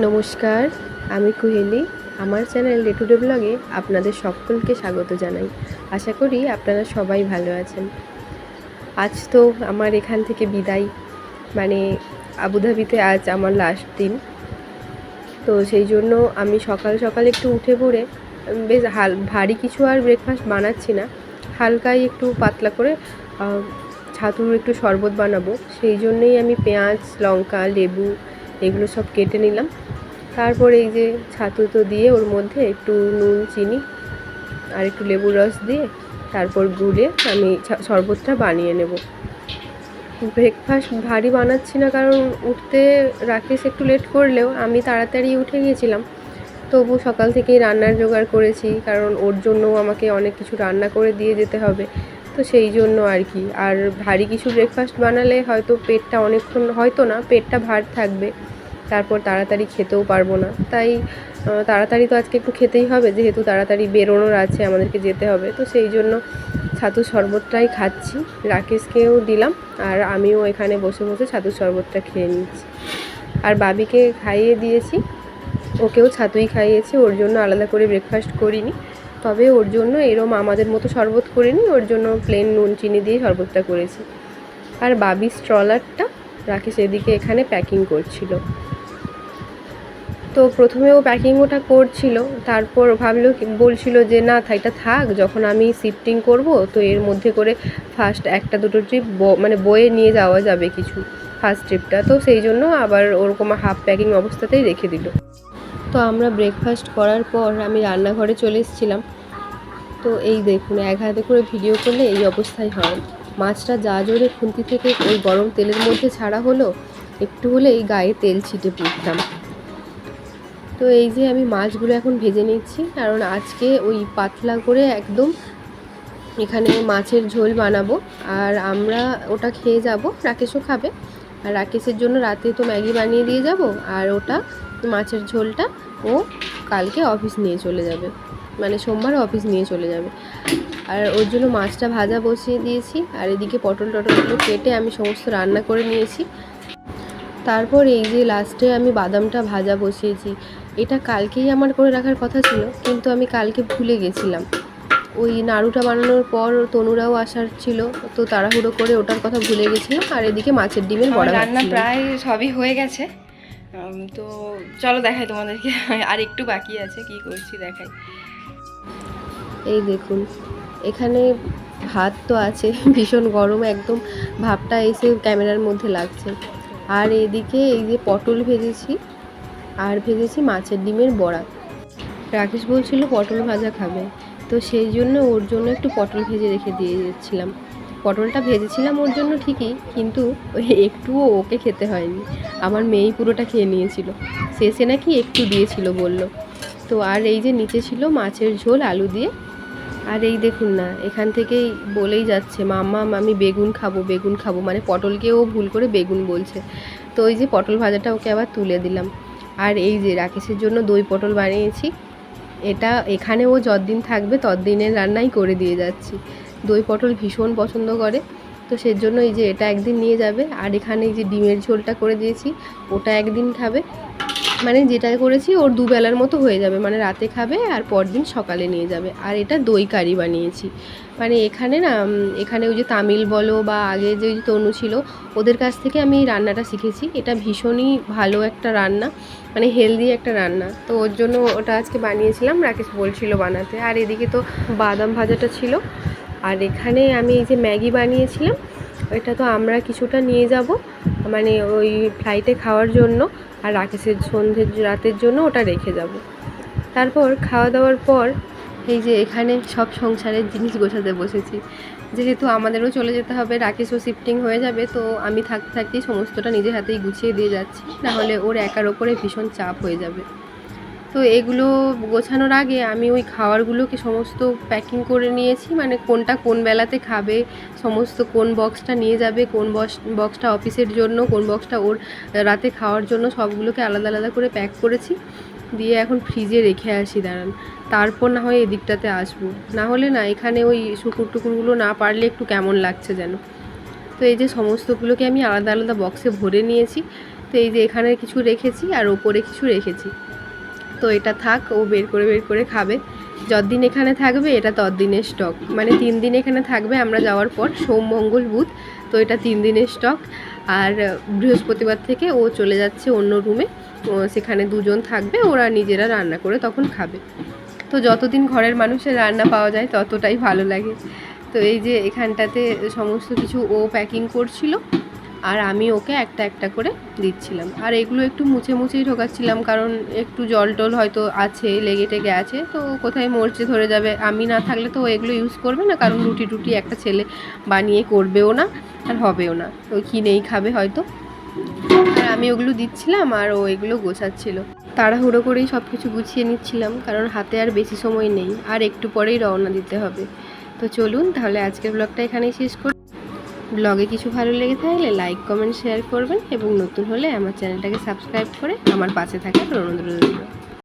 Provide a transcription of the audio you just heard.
নমস্কার, আমি কুহেলি। আমার চ্যানেল ডে টু ডে ব্লগে আপনাদের সকলকে স্বাগত জানাই। আশা করি আপনারা সবাই ভালো আছেন। আজ তো আমার এখান থেকে বিদায়। মানে আবুধাবিতে আজ আমার লাস্ট দিন। তো সেই জন্য আমি সকাল সকাল একটু উঠে পড়ে বেশ হাল, ভারী কিছু আর ব্রেকফাস্ট বানাচ্ছি না। হালকাই একটু পাতলা করে ছাতুর একটু শরবত বানাবো। সেই জন্যেই আমি পেঁয়াজ, লঙ্কা, লেবু এগুলো সব কেটে নিলাম। তারপরে এই যে ছাতু তো দিয়ে ওর মধ্যে একটু নুন, চিনি আর একটু লেবুর রস দিয়ে তারপর গুলে আমি শরবতটা বানিয়ে নেব। ব্রেকফাস্ট ভারী বানাচ্ছি না, কারণ উঠতে রাকেশ একটু লেট করলেও আমি তাড়াতাড়ি উঠে গিয়েছিলাম তবু সকাল থেকেই রান্নার জোগাড় করেছি, কারণ ওর জন্য আমাকে অনেক কিছু রান্না করে দিয়ে যেতে হবে। তো সেই জন্য আর কি। আর ভারী কিছু ব্রেকফাস্ট বানালে হয়তো পেটটা অনেকক্ষণ, হয়তো না, পেটটা ভার থাকবে। তারপর তাড়াতাড়ি খেতেও পারব না। তাই তাড়াতাড়ি তো আজকে একটু খেতেই হবে, যেহেতু তাড়াতাড়ি বেরোনোর আছে, আমাদেরকে যেতে হবে। তো সেই জন্য ছাতু শরবতটাই খাচ্ছি, রাকেশকেও দিলাম, আর আমিও এখানে বসে বসে ছাতু শরবতটা খেয়ে নিচ্ছি। আর বাবিকে খাইয়ে দিয়েছি, ওকেও ছাতুই খাইয়েছি, ওর জন্য আলাদা করে ব্রেকফাস্ট করিনি। তবে ওর জন্য এরম আমাদের মতো শরবত করিনি, ওর জন্য প্লেন নুন চিনি দিয়ে শরবতটা করেছি। আর বাবি স্ট্রলারটা রাকেশ এদিকে এখানে প্যাকিং করছিল। তো প্রথমে ও প্যাকিং ওটা করছিল, তারপর ভাবলো বলছিল যে না এটা থাক, যখন আমি শিফটিং করব, তো এর মধ্যে করে ফার্স্ট একটা দুটো ট্রিপ মানে বয়ে নিয়ে যাওয়া যাবে কিছু ফার্স্ট ট্রিপটা তো সেই জন্য আবার ওরকম হাফ প্যাকিং অবস্থাতেই রেখে দিল। তো আমরা ব্রেকফাস্ট করার পর আমি রান্নাঘরে চলে এসেছিলাম। তো এই দেখুন, এক হাতে করে ভিডিও করলে এই অবস্থায় হয়। মাছটা যা জোরে খুন্তি থেকে ওই গরম তেলের মধ্যে ছাড়া হলো, একটু হলে এই গায়ে তেল ছিটে পুড়তাম। তো এই যে আমি মাছগুলো এখন ভেজে নিচ্ছি, কারণ আজকে ওই পাতলা করে একদম এখানে মাছের ঝোল বানাবো। আর আমরা ওটা খেয়ে যাব, রাকেশও খাবে। আর রাকেশের জন্য রাতে তো ম্যাগি বানিয়ে দিয়ে যাব, আর ওটা মাছের ঝোলটা ও কালকে অফিস নিয়ে চলে যাবে। মানে সোমবার অফিস নিয়ে চলে যাবে। আর ওর জন্য মাছটা ভাজা বসিয়ে দিয়েছি, আর এদিকে পটল টটলগুলো কেটে আমি সমস্ত রান্না করে নিয়েছি। তারপর এই যে লাস্টে আমি বাদামটা ভাজা বসিয়েছি এটা কালকেই আমার করে রাখার কথা ছিল কিন্তু আমি কালকে ভুলে গেছিলাম। ওই নাড়ুটা বানানোর পর তনুরাও আসার ছিল তো তাড়াহুড়ো করে ওটার কথা ভুলে গেছিলাম আর এদিকে মাছের ডিমের বড়া রান্না প্রায় সবই হয়ে গেছে। তো চলো দেখাই তোমাদেরকে আর একটু বাকি আছে কি করছি দেখাই। এই দেখুন এখানে ভাত তো আছে ভীষণ গরম একদম ভাবটা এসে ক্যামেরার মধ্যে লাগছে। আর এদিকে এই যে পটল ভেজেছি, আর ভেজেছি মাছের ডিমের বড়া। রাকেশ বলছিল পটল ভাজা খাবে, তো সেই জন্য ওর জন্য একটু পটল ভেজে রেখে দিয়ে যাচ্ছিলাম। পটলটা ভেজেছিলাম ওর জন্য ঠিকই, কিন্তু একটুও ওকে খেতে হয়নি। আমার মেয়েই পুরোটা খেয়ে নিয়েছিল, শেষে নাকি একটু দিয়েছিল বলল। তো আর এই যে নিচে ছিল মাছের ঝোল, আলু দিয়ে আর এই দেখুন না, এখান থেকেই বলেই যাচ্ছে, মাম্মা, আমি বেগুন খাব বেগুন খাব। মানে পটলকে ও ভুল করে বেগুন বলছে। তো ওই যে পটল ভাজাটা ওকে আবার তুলে দিলাম। আর এই যে রাকেশের জন্য দই পটল বানিয়েছি, এটা এখানে ও যতদিন থাকবে ততদিনের রান্নাই করে দিয়ে যাচ্ছি। দই পটল ভীষণ পছন্দ করে, তো সের জন্য এই যে এটা একদিন নিয়ে যাবে। আর এখানে এই যে ডিমের ঝোলটা করে দিয়েছি, ওটা একদিন খাবে। মানে যেটা করেছি ওর দুবেলার মতো হয়ে যাবে। মানে রাতে খাবে আর পরদিন সকালে নিয়ে যাবে। আর এটা দই কারি বানিয়েছি। মানে এখানে না এখানে ওই যে তামিল বলো বা আগে যে তনু ছিল, ওদের কাছ থেকে আমি রান্নাটা শিখেছি। এটা ভীষণই ভালো একটা রান্না মানে হেলদি একটা রান্না। তো ওর জন্য ওটা আজকে বানিয়েছিলাম, রাকেশ বলছিল বানাতে। আর এদিকে তো বাদাম ভাজাটা ছিল। আর এখানে আমি এই যে ম্যাগি বানিয়েছিলাম এটা তো আমরা কিছুটা নিয়ে যাব মানে ওই ফ্লাইটে খাওয়ার জন্য আর রাকেশের সন্ধ্যের রাতের জন্য ওটা রেখে যাব। তারপর খাওয়া দাওয়ার পর এই যে এখানে সব সংসারের জিনিস গোছাতে বসেছি। যেহেতু আমাদেরও চলে যেতে হবে, রাকেশও শিফটিং হয়ে যাবে, তো আমি থাকতে থাকতেই সমস্তটা নিজের হাতেই গুছিয়ে দিয়ে যাচ্ছি। নাহলে ওর একার ওপরে ভীষণ চাপ হয়ে যাবে। তো এগুলো গোছানোর আগে আমি ওই খাবারগুলোকে সমস্ত প্যাকিং করে নিয়েছি। মানে কোনটা কোন বেলাতে খাবে, সমস্ত কোন বক্সটা নিয়ে যাবে, কোন বক্স বক্সটা অফিসের জন্য, কোন বক্সটা ওর রাতে খাওয়ার জন্য, সবগুলোকে আলাদা আলাদা করে প্যাক করেছি। দিয়ে এখন ফ্রিজে রেখে আসি, দাঁড়ান। তারপর না হয় এদিকটাতে আসব। না হলে না, এখানে ওই শুকুর টুকুরগুলো না পারলে একটু কেমন লাগছে যেন। তো এই যে সমস্তগুলোকে আমি আলাদা আলাদা বক্সে ভরে নিয়েছি। তো এই যে এখানে কিছু রেখেছি আর ওপরে কিছু রেখেছি। তো এটা থাক, ও বের করে বের করে খাবে। যতদিন এখানে থাকবে, এটা ততদিনের স্টক মানে তিন দিন এখানে থাকবে, আমরা যাওয়ার পর, সোম, মঙ্গল, বুধ, তো এটা তিন দিনের স্টক আর বৃহস্পতিবার থেকে ও চলে যাচ্ছে অন্য রুমে সেখানে দুজন থাকবে, ওরা নিজেরা রান্না করে তখন খাবে। তো যতদিন ঘরের মানুষের রান্না পাওয়া যায়, ততটাই ভালো লাগে। তো এই যে এখানটাতে সমস্ত কিছু ও প্যাকিং করছিল। আর আমি ওকে একটা একটা করে দিচ্ছিলাম। আর এগুলো একটু মুছে মুছেই ঢোকাচ্ছিলাম কারণ একটু জল টল হয়তো আছে, লেগে টেগে আছে, তো কোথায় মরচে ধরে যাবে। আমি না থাকলে তো ও এগুলো ইউজ করবে না, কারণ রুটি টুটি একটা ছেলে বানিয়ে করবেও না আর হবেও না। তো কিনেই খাবে হয়তো। আর আমি ওগুলো দিচ্ছিলাম আর ও এগুলো গোছাচ্ছিল। তাড়াহুড়ো করেই সব কিছু গুছিয়ে নিচ্ছিলাম, কারণ হাতে আর বেশি সময় নেই, আর একটু পরেই রওনা দিতে হবে। তো চলুন তাহলে আজকের ব্লগটা এখানেই শেষ করি ব্লগে কিছু ভালো লেগে থাকলে লাইক, কমেন্ট, শেয়ার করবেন এবং নতুন হলে আমার চ্যানেলটাকে সাবস্ক্রাইব করে আমার পাশে থাকার অনুরোধ রইল।